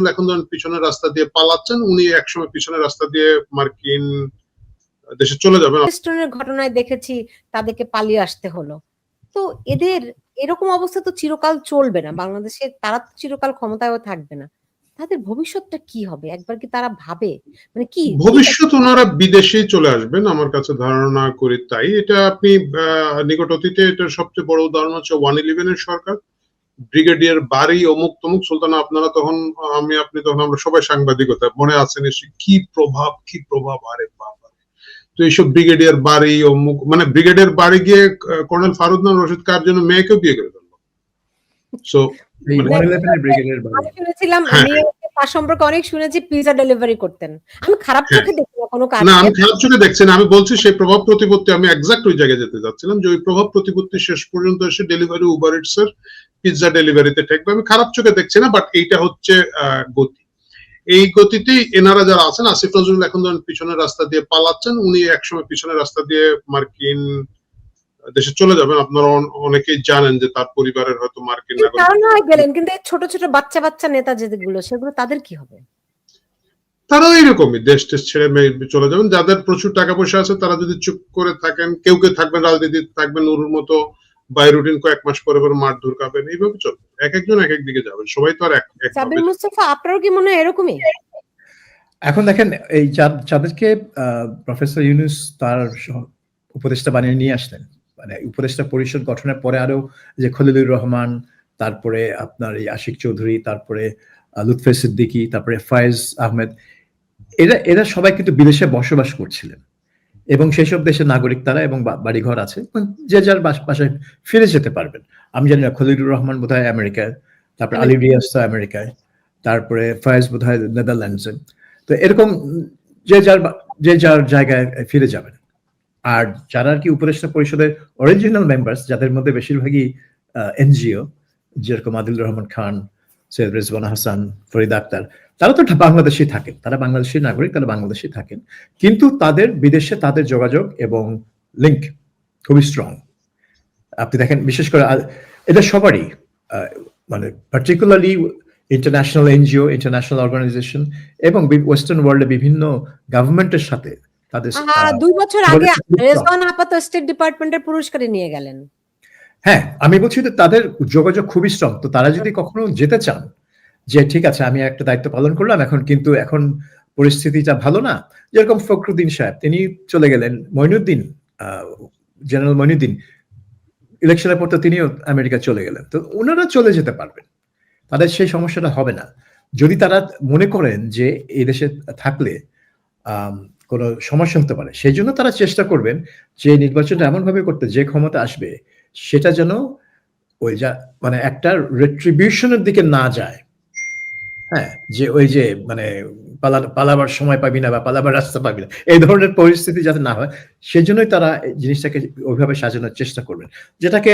নজরুল এখন ধরেন পিছনের রাস্তা দিয়ে পালাচ্ছেন উনি একসময় পিছনের রাস্তা দিয়ে মার্কিন দেশে চলে যাবেন। স্টোনের ঘটনায় দেখেছি তাদেরকে পালিয়ে আসতে হলো। তো এদের এরকম অবস্থা তো চিরকাল চলবে না। বাংলাদেশে তারা তো চিরকাল ক্ষমতায়ও থাকবে না। তাদের ভবিষ্যৎটা কি হবে? একবার কি তারা ভাবে? মানে কি ভবিষ্যৎ ওনারা বিদেশে চলে আসবেন আমার কাছে ধারণা করি তাই। এটা আপনি নিকট অতীতে এটা সবচেয়ে বড় উদাহরণ হচ্ছে ওয়ান ইলেভেনের সরকার। ব্রিগেডিয়ার বাড়ি অমুক তমুক সুলতানা আপনারা তখন আমি আপনি তখন আমরা সবাই সাংবাদিকতা মনে আছেন নিশ্চয়ই কি প্রভাব কি প্রভাব আরে বাবা। তো এইসব ব্রিগেডিয়ার বাড়ি অমুক মানে ব্রিগেডিয়ার বাড়ি গিয়ে কর্নেল ফারুদ্দান রশিদ কার জন্য মেয়েকেও বিয়ে করে ফেলল? সো এই মানে- বাড়ি আমি শুনেছিলাম হ্যাঁ। আমি তার সম্পর্কে অনেক শুনেছি পিজা ডেলিভারি করতেন। আমি খারাপ হ্যাঁ। চোখে দেখি কোনো কাজ না আমি খারাপ চোখে দেখছি না আমি বলছি সেই প্রভাব প্রতিপত্তি আমি এক্সাক্ট ওই জায়গায় যেতে যাচ্ছিলাম যে ওই প্রভাব প্রতিপত্তি শেষ পর্যন্ত এসে ডেলিভারি উবার ইটস এর পিৎজা ডেলিভারিতে ঠেকবে। আমি খারাপ চোখে দেখছি না বাট এইটা হচ্ছে গতি। এই গতিতেই এনারা যারা আছেন আসিফ নজরুল এখন ধরেন পিছনের রাস্তা দিয়ে পালাচ্ছেন উনি একসময় পিছনের রাস্তা দিয়ে মার্কিন দেশে চলে যাবেন। আপনারা অনেকেই জানেন যে তার পরিবারের হয়তো মার্কিন নাগরিক। গেলেন কিন্তু ছোট ছোট বাচ্চা বাচ্চা নেতা যেগুলো সেগুলো তাদের কি হবে? তারাও এরকমই দেশ টেশ ছেড়ে মে- চলে যাবেন। যাদের প্রচুর টাকা পয়সা আছে তারা যদি চুপ করে থাকেন কেউ কেউ থাকবেন রাজনীতিতে থাকবেন নুরুর মতো বাই কয়েক মাস পরে পরে মাঠ ধরকাবেন এইভাবে চলবে। এক একজন এক এক দিকে যাবেন সবাই তো আর এক এক সাবির মুস্তফা আপনারও কি মনে হয় এরকমই? এখন দেখেন এই যাদেরকে প্রফেসর ইউনুস তার উপদেষ্টা বানিয়ে নিয়ে আসলেন। মানে উপদেষ্টা পরিষদ গঠনের পরে আরও যে খলিলুর রহমান তারপরে আপনার এই আশিক চৌধুরী তারপরে লুৎফে সিদ্দিকী তারপরে ফায়েজ আহমেদ এরা এরা সবাই কিন্তু বিদেশে বসবাস করছিলেন। এবং সেই সব দেশের নাগরিক তারা এবং বাড়িঘর আছে। যে যার বাস- বাসায় ফিরে যেতে পারবেন। আমি জানি না খলিলুর রহমান বোধ হয় আমেরিকায় তারপরে আলী রিয়াজ তো আমেরিকায় তারপরে ফায়েজ বোধ হয় নেদারল্যান্ডসে। তো এরকম যে যার যে যার জায়গায় ফিরে যাবেন। আর যারা আর কি উপদেষ্টা পরিষদের অরিজিনাল মেম্বার্স যাদের মধ্যে বেশিরভাগই এনজিও যেরকম আদিল রহমান খান সৈয়দ রেজবান হাসান ফরিদ আক্তার তারা তো বাংলাদেশে থাকেন তারা বাংলাদেশি নাগরিক তারা বাংলাদেশে থাকেন। কিন্তু তাদের বিদেশে তাদের যোগাযোগ এবং লিঙ্ক খুবই স্ট্রং আপনি দেখেন বিশেষ করে এটা সবারই মানে particularly international NGO international organisation এবং ওয়েস্টার্ন ওয়ার্ল্ডে বিভিন্ন গভর্নমেন্টের সাথে তাদের দুই বছর আগে। রেজওয়ান আপাতত স্টেট ডিপার্টমেন্টের পুরস্কারে নিয়ে গেলেন। হ্যাঁ আমি বলছি যে তাদের যোগাযোগ খুবই স্ট্রং তো তারা যদি কখনো যেতে চান, যে ঠিক আছে, আমি একটা দায়িত্ব পালন করলাম, এখন কিন্তু এখন পরিস্থিতিটা ভালো না। যেরকম ফখরুদ্দিন সাহেব, তিনি চলে গেলেন, মইনুদ্দিন জেনারেল মইনুদ্দিন ইলেকশনের পর তো তিনিও আমেরিকা চলে গেলেন। তো ওনারা চলে যেতে পারবেন। তাদের সেই সমস্যাটা হবে না। যদি তারা মনে করেন যে এই দেশে থাকলে কোনো সমস্যা হতে পারে, সেই জন্য তারা চেষ্টা করবেন যে নির্বাচনটা এমনভাবে করতে, যে ক্ষমতা আসবে সেটা যেন ওই যা মানে একটা রেট্রিবিউশনের দিকে না যায়। হ্যাঁ যে ওই যে মানে পালা, পালাবার সময় পাবি না বা পালাবার রাস্তা পাবি না, এই ধরনের পরিস্থিতি যাতে না হয়, সেজন্যই তারা এই জিনিসটাকে ওইভাবে সাজানোর চেষ্টা করবেন। যেটাকে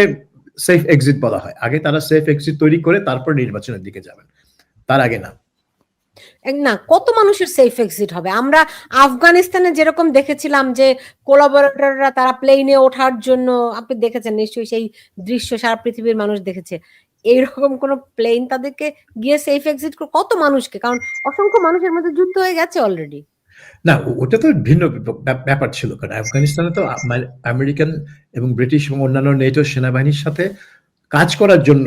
সেফ এক্সিট বলা হয়। আগে তারা সেফ এক্সিট তৈরি করে তারপর নির্বাচনের দিকে যাবেন। তার আগে না। না, কত মানুষের সেফ এক্সিট হবে? আমরা আফগানিস্তানে যেরকম দেখেছিলাম যে কোলাবোরেটররা তারা প্লেনে ওঠার জন্য, আপনি দেখেছেন নিশ্চয়ই সেই দৃশ্য সারা পৃথিবীর মানুষ দেখেছে। এইরকম কোন প্লেন তাদেরকে গিয়ে সেফ এক্সিট কত মানুষকে? কারণ অসংখ্য মানুষের মধ্যে যুদ্ধ হয়ে গেছে অলরেডি না ওটা তো ভিন্ন ব্যাপার ছিল। কারণ আফগানিস্তানে তো আমেরিকান এবং ব্রিটিশ এবং অন্যান্য নেটো সেনাবাহিনীর সাথে কাজ করার জন্য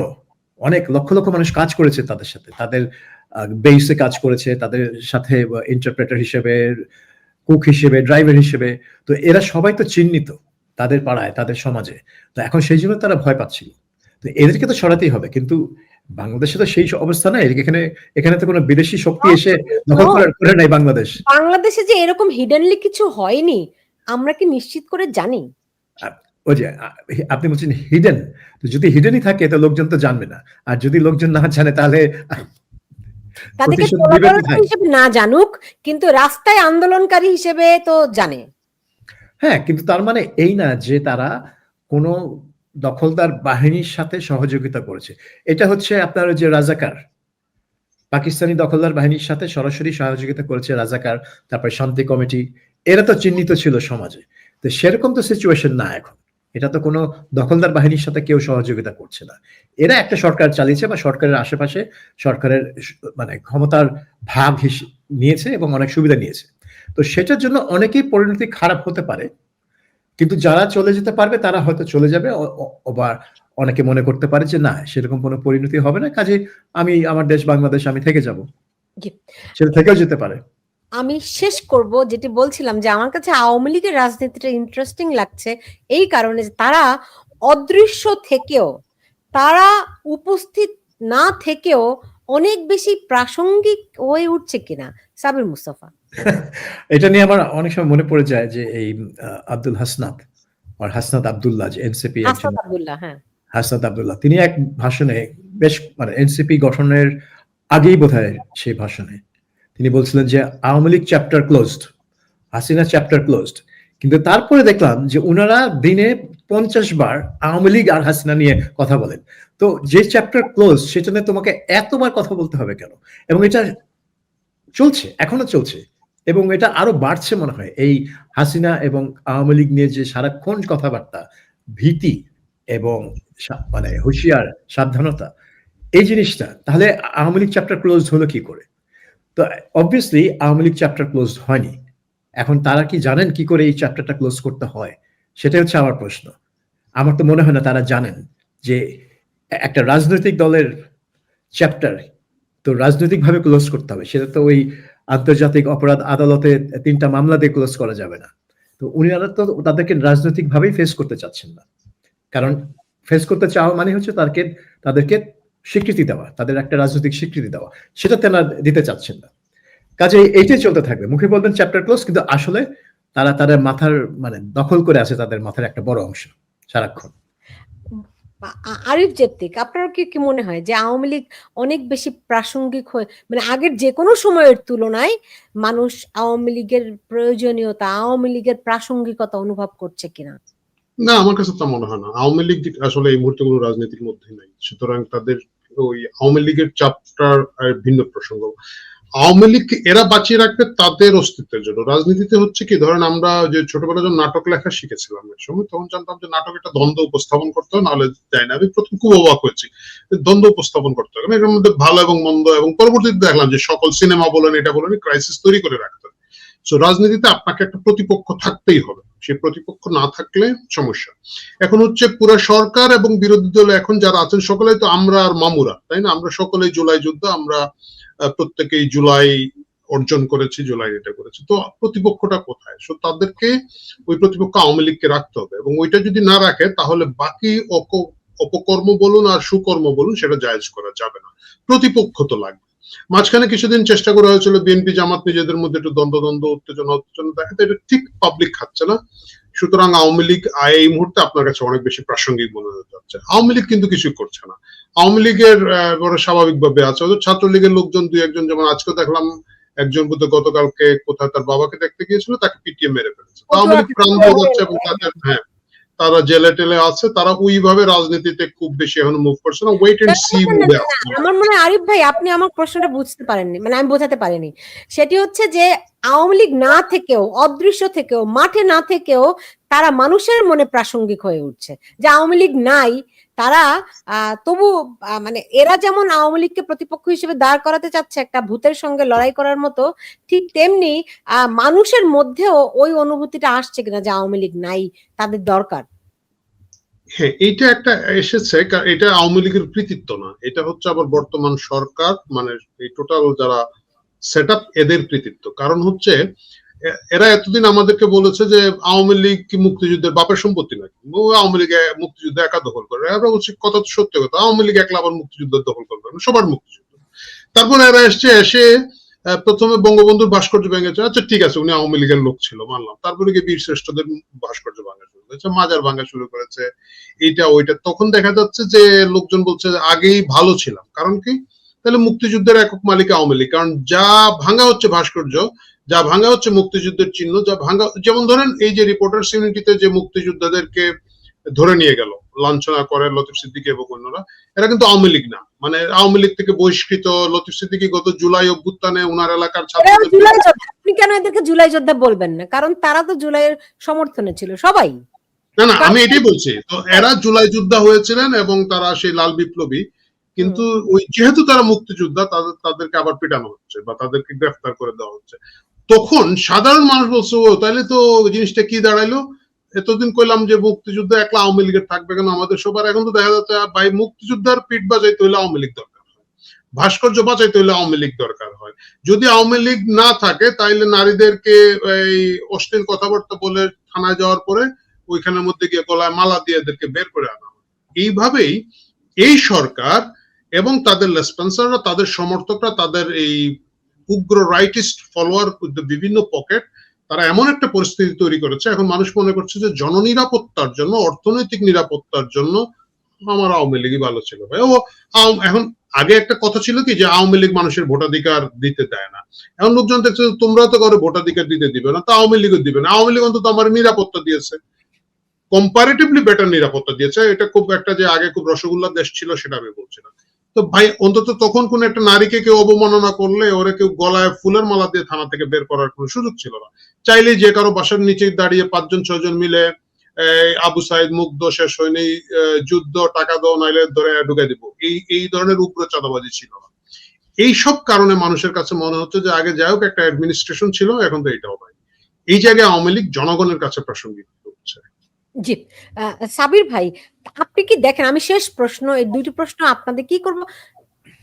অনেক লক্ষ লক্ষ মানুষ কাজ করেছে তাদের সাথে। তাদের বেসে কাজ করেছে তাদের সাথে ইন্টারপ্রেটার হিসেবে কুক হিসেবে ড্রাইভার হিসেবে। তো এরা সবাই তো চিহ্নিত তাদের পাড়ায় তাদের সমাজে। তো এখন সেই জন্য তারা ভয় পাচ্ছিল। তো এদেরকে তো সরাতেই হবে কিন্তু বাংলাদেশে তো সেই অবস্থা নাই। এখানে এখানে তো কোনো বিদেশি শক্তি এসে দখল করে- নাই বাংলাদেশ। বাংলাদেশে যে এরকম হিডেনলি কিছু হয়নি আমরা কি নিশ্চিত করে জানি? ওই যে আপনি বলছেন হিডেন তো যদি হিডেনই থাকে তো লোকজন তো জানবে না। আর যদি লোকজন না জানে তাহলে তাদেরকে কোলাবোরেটর? হিসেবে না জানুক কিন্তু রাস্তায় আন্দোলনকারী হিসেবে তো জানে। হ্যাঁ কিন্তু তার মানে এই না যে তারা কোনো দখলদার বাহিনীর সাথে সহযোগিতা করেছে। এটা হচ্ছে আপনার যে রাজাকার। পাকিস্তানি দখলদার বাহিনীর সাথে সরাসরি সহযোগিতা করেছে রাজাকার তারপরে শান্তি কমিটি। এরা তো চিহ্নিত ছিল সমাজে। তো সেরকম তো সিচুয়েশন না এখন। এটা তো কোনো দখলদার বাহিনীর সাথে কেউ সহযোগিতা করছে না। এরা একটা সরকার চালিয়েছে বা সরকারের আশেপাশে সরকারের মানে ক্ষমতার ভাগ নিয়েছে এবং অনেক সুবিধা নিয়েছে। তো সেটার জন্য অনেকেই পরিণতি খারাপ হতে পারে। কিন্তু যারা চলে যেতে পারবে তারা হয়তো চলে যাবে। আবার অনেকে মনে করতে পারে যে না সেরকম কোনো পরিণতি হবে না। কাজে আমি আমার দেশ বাংলাদেশ আমি থেকে যাব। সেটা থেকেও যেতে পারে। আমি শেষ করব যেটি বলছিলাম যে আমার কাছে আওয়ামী লীগের রাজনীতিটা ইন্টারেস্টিং লাগছে এই কারণে যে তারা অদৃশ্য থেকেও তারা উপস্থিত না থেকেও অনেক বেশি প্রাসঙ্গিক হয়ে উঠছে কিনা সাবির মুস্তফা। এটা নিয়ে আমার অনেক সময় মনে পড়ে যায় যে এই আব্দুল হাসনাত আর হাসনাত আব্দুল্লাহ যে এনসিপি আব্দুল্লাহ হ্যাঁ। হাসনাত আব্দুল্লাহ তিনি এক ভাষণে বেশ মানে এনসিপি গঠনের আগেই বোধহয় সেই ভাষণে তিনি বলছিলেন যে Awami League chapter closed Hasina chapter closed কিন্তু তারপরে দেখলাম যে ওনারা দিনে পঞ্চাশ বার আওয়ামী লীগ আর হাসিনা নিয়ে কথা বলেন। তো যে চ্যাপ্টার ক্লোজ সেটা নিয়ে তোমাকে এতবার কথা বলতে হবে কেন? এবং এটা চলছে, এখনও চলছে। এবং এটা আরও বাড়ছে মনে হয়। এই হাসিনা এবং আওয়ামী লীগ নিয়ে যে সারাক্ষণ কথাবার্তা, ভীতি এবং মানে হুঁশিয়ার, সাবধানতা, এই জিনিসটা, তাহলে আওয়ামী লীগ চ্যাপ্টার ক্লোজ হলো কি করে? তো obviously Awami League chapter close হয়নি। এখন তারা কি জানেন কি করে এই চ্যাপ্টারটা ক্লোজ করতে হয়? সেটাই হচ্ছে আমার প্রশ্ন। আমার তো মনে হয় না তারা জানেন যে একটা রাজনৈতিক দলের চ্যাপ্টার তো রাজনৈতিকভাবে ক্লোজ করতে হবে। সেটা তো ওই আন্তর্জাতিক অপরাধ আদালতে তিনটা মামলা দিয়ে ক্লোজ করা যাবে না। তো উনিরা তো তাদেরকে রাজনৈতিকভাবেই ফেস করতে চাচ্ছেন না। কারণ ফেস করতে চাওয়া মানে হচ্ছে তাদেরকে তাদেরকে স্বীকৃতি দেওয়া, তাদের একটা রাজনৈতিক স্বীকৃতি দেওয়া, সেটা তেনা দিতে চাচ্ছেন না। কাজে এইটাই চলতে থাকবে। মুখে বলবেন চ্যাপ্টার ক্লোজ কিন্তু আসলে তারা তাদের মাথার মানে দখল করে আছে তাদের মাথার একটা বড় অংশ সারাক্ষণ। আরিফ জেপ্তিক আপনার কি কি মনে হয় যে আওয়ামী লীগ অনেক বেশি প্রাসঙ্গিক হয়ে মানে আগের যে কোনো সময়ের তুলনায় মানুষ আওয়ামী লীগের প্রয়োজনীয়তা, আওয়ামী লীগের প্রাসঙ্গিকতা অনুভব করছে কিনা? না, আমার কাছে তা মনে হয় না। আওয়ামী লীগ আসলে এই মুহূর্তে কোনো রাজনীতির মধ্যে নাই। সুতরাং তাদের ওই আওয়ামী লীগের চাপটার ভিন্ন প্রসঙ্গ। আওয়ামী লীগ এরা বাঁচিয়ে রাখবে তাদের অস্তিত্বের জন্য। রাজনীতিতে হচ্ছে কি, ধরেন আমরা যে ছোটবেলা যখন নাটক লেখা শিখেছিলাম এক সময়, তখন জানতাম যে নাটক একটা দ্বন্দ্ব উপস্থাপন করতে হয়, নাহলে যায় না। আমি প্রথম খুব অবাক হয়েছি। দ্বন্দ্ব উপস্থাপন করতে হবে এর মধ্যে ভালো এবং মন্দ এবং পরবর্তীতে দেখলাম যে সকল সিনেমা বলেন, এটা বলেন ক্রাইসিস তৈরি করে রাখতে হবে সো রাজনীতিতে আপনাকে একটা প্রতিপক্ষ থাকতেই হবে। সেই প্রতিপক্ষ না থাকলে সমস্যা। এখন হচ্ছে পুরো সরকার এবং বিরোধী দল এখন যারা আছেন সকলেই তো আমরা আর মামুরা, তাই না? আমরা সকলেই জুলাই যুদ্ধ, আমরা প্রত্যেকেই জুলাই অর্জন করেছি, জুলাই এটা করেছি। তো প্রতিপক্ষটা কোথায়? সো তাদেরকে ওই প্রতিপক্ষ আওয়ামী লীগকে রাখতে হবে এবং ওইটা যদি না রাখে, তাহলে বাকি অপকর্ম বলুন আর সুকর্ম বলুন সেটা জায়েজ করা যাবে না। প্রতিপক্ষ তো লাগবে। মাঝখানে কিছুদিন চেষ্টা করা হয়েছিল বিএনপি জামাত নিজেদের মধ্যে একটু দ্বন্দ্ব দ্বন্দ্ব উত্তেজনা উত্তেজনা দেখা যায় এটা ঠিক পাবলিক খাচ্ছে না। সুতরাং আওয়ামী লীগ এই মুহূর্তে আপনার কাছে অনেক বেশি প্রাসঙ্গিক মনে হতে যাচ্ছে। আওয়ামী লীগ কিন্তু কিছুই করছে না। আওয়ামী লীগের বড় স্বাভাবিকভাবে আছে। হয়তো ছাত্রলীগের লোকজন দুই একজন, যেমন আজকে দেখলাম একজন বুদ্ধ গতকালকে কোথায় তার বাবাকে দেখতে গিয়েছিল, তাকে পিটিয়ে মেরে ফেলেছে। আওয়ামী লীগ প্রাণ এবং তাদের হ্যাঁ। তারা জেলে টেলে আছে তারা ওইভাবে রাজনীতিতে খুব বেশি এখন মুভ করছে না। ওয়েট এন্ড সি মুভে আমার মনে হয় আরিফ ভাই আপনি আমার প্রশ্নটা বুঝতে পারেননি মানে আমি বোঝাতে পারিনি। সেটি হচ্ছে যে আওয়ামী লীগ না থেকেও অদৃশ্য থেকেও মাঠে না থেকেও তারা মানুষের মনে প্রাসঙ্গিক হয়ে উঠছে। যে আওয়ামী লীগ নাই তারা তবু মানে এরা যেমন আওয়ামী লীগকে প্রতিপক্ষ হিসেবে দাঁড় করাতে চাচ্ছে, একটা ভূতের সঙ্গে লড়াই করার মতো, ঠিক তেমনি মানুষের মধ্যেও ওই অনুভূতিটা আসছে কিনা যে আওয়ামী লীগ নাই, তাদের দরকার। হ্যাঁ এটা একটা এসেছে এটা আওয়ামী লীগের কৃতিত্ব না। এটা হচ্ছে আবার বর্তমান সরকার মানে এই টোটাল যারা সেট এদের কৃতিত্ব। কারণ হচ্ছে এরা এতদিন আমাদেরকে বলেছে যে আওয়ামী লীগ কি মুক্তিযুদ্ধের বাপের সম্পত্তি নাকি? আওয়ামী লীগ মুক্তিযুদ্ধ একা দখল করে। আমরা বলছি, কথা সত্য কথা, আওয়ামী লীগ একলা আবার মুক্তিযুদ্ধ দখল করবে সবার মুক্তিযুদ্ধ। তারপরে এরা এসছে, এসে প্রথমে বঙ্গবন্ধুর ভাস্কর্য ভেঙেছে। আচ্ছা ঠিক আছে, উনি আওয়ামী লীগের লোক ছিল, মানলাম। তারপরে গিয়ে বীর শ্রেষ্ঠদের ভাস্কর্য ভাঙা শুরু করেছে, মাজার ভাঙা শুরু করেছে, এইটা, ওইটা। তখন দেখা যাচ্ছে যে লোকজন বলছে আগেই ভালো ছিলাম। কারণ কি? তাহলে মুক্তিযুদ্ধের একক মালিক আওয়ামী লীগ। কারণ যা ভাঙা হচ্ছে ভাস্কর্য যা ভাঙা হচ্ছে মুক্তিযুদ্ধের চিহ্ন যা ভাঙা যেমন ধরেন এই যে রিপোর্টার্স ইউনিটিতে যে মুক্তিযোদ্ধাদেরকে ধরে নিয়ে গেল লাঞ্ছনা করে লতিফ সিদ্দিকী এবং অন্যরা এরা কিন্তু আওয়ামী লীগ না। মানে আওয়ামী লীগ থেকে বহিষ্কৃত লতিফ সিদ্দিকী গত জুলাই অভ্যুত্থানে ওনার এলাকার ছাত্রদের আপনি কেন এদেরকে জুলাই যোদ্ধা বলবেন না? কারণ তারা তো জুলাইয়ের সমর্থনে ছিল সবাই। না না আমি এটাই বলছি। তো এরা জুলাই যোদ্ধা হয়েছিলেন এবং তারা সেই লাল বিপ্লবী। কিন্তু ওই যেহেতু তারা মুক্তিযোদ্ধা তাদের তাদেরকে আবার পিটানো হচ্ছে বা তাদেরকে গ্রেফতার করে দেওয়া হচ্ছে। তখন সাধারণ মানুষ বলছে, ও তাহলে তো জিনিসটা কি দাঁড়াইলো? এতদিন কইলাম যে মুক্তিযুদ্ধ একলা আওয়ামী লীগের থাকবে কেন? আমাদের সবার এখন তো দেখা যাচ্ছে ভাই, মুক্তিযোদ্ধার পিঠ বাজাইতে হলে আওয়ামী লীগ দরকার ভাস্কর্য বাঁচাইতে হলে আওয়ামী লীগ দরকার হয়। যদি আওয়ামী লীগ না থাকে, তাইলে নারীদেরকে এই অশ্লীল কথাবার্তা বলে থানায় যাওয়ার পরে ওইখানের মধ্যে গিয়ে গলায় মালা দিয়ে এদেরকে বের করে আনা এইভাবেই এই সরকার এবং তাদের লেসপেন্সাররা, তাদের সমর্থকরা, তাদের এই উগ্র রাইটিস্ট ফলোয়ার বিভিন্ন পকেট তারা এমন একটা পরিস্থিতি তৈরি করেছে। এখন মানুষ মনে করছে যে জননিরাপত্তার জন্য, অর্থনৈতিক নিরাপত্তার জন্য আমার আওয়ামী লীগই ভালো ছিল ভাই। ও এখন আগে একটা কথা ছিল কি যে আওয়ামী লীগ মানুষের ভোটাধিকার দিতে দেয় না। এখন লোকজন দেখছে তোমরা তো কারও ভোটাধিকার দিতে দিবে না, তো আওয়ামী লীগও দিবে না। আওয়ামী লীগ অন্তত আমার নিরাপত্তা দিয়েছে। কম্পারেটিভলি বেটার নিরাপত্তা দিয়েছে। এটা খুব একটা যে আগে খুব রসগোল্লা দেশ ছিল সেটা আমি বলছি না। তো ভাই, অন্তত তখন কোন একটা নারীকে কেউ অবমাননা করলে ওরে কেউ গলায় ফুলের মালা দিয়ে থানা থেকে বের করার কোনো সুযোগ ছিল না। চাইলেই যে কারও বাসার নিচে দাঁড়িয়ে পাঁচজন, ছয়জন মিলে আবু সাইদ মুগ্ধ, শেষ হয়নি যুদ্ধ, টাকা দাও, নাইলে ধরে ঢুকে দিব। এই এই ধরনের উগ্র চাঁদাবাজি ছিল না। এই সব কারণে মানুষের কাছে মনে হচ্ছে যে আগে যাই হোক, একটা অ্যাডমিনিস্ট্রেশন ছিল, এখন তো এটাও নাই। এই জায়গায় আওয়ামী লীগ জনগণের কাছে প্রাসঙ্গিক হচ্ছে। জি সাবির ভাই আপনি কি দেখেন আমি শেষ প্রশ্ন এই দুইটি প্রশ্ন আপনাদের কি করব?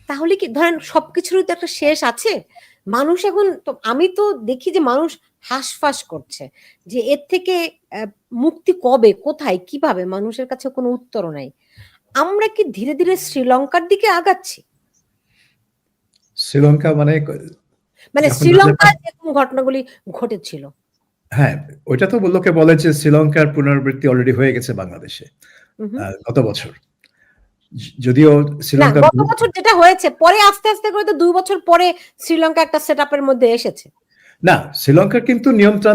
তাহলে কি ধরেন সবকিছুরই তো একটা শেষ আছে। মানুষ এখন তো আমি তো দেখি যে মানুষ হাঁসফাঁস করছে যে এর থেকে মুক্তি কবে কোথায় কীভাবে মানুষের কাছে কোনো উত্তরও নাই। আমরা কি ধীরে ধীরে শ্রীলঙ্কার দিকে আগাচ্ছি? শ্রীলঙ্কা মানে মানে এখন শ্রীলঙ্কায় যেরকম ঘটনাগুলি ঘটেছিল। হ্যাঁ ওইটা তো লোকে বলে যে শ্রীলঙ্কার পুনরাবৃত্তি অলরেডি হয়ে গেছে বাংলাদেশে গত বছর। যদিও শ্রীলঙ্কা গত বছর যেটা হয়েছে পরে আস্তে আস্তে করে তো দুই বছর পরে শ্রীলঙ্কা একটা সেট মধ্যে এসেছে। না শ্রীলঙ্কার কিন্তু নিয়ন্ত্রণ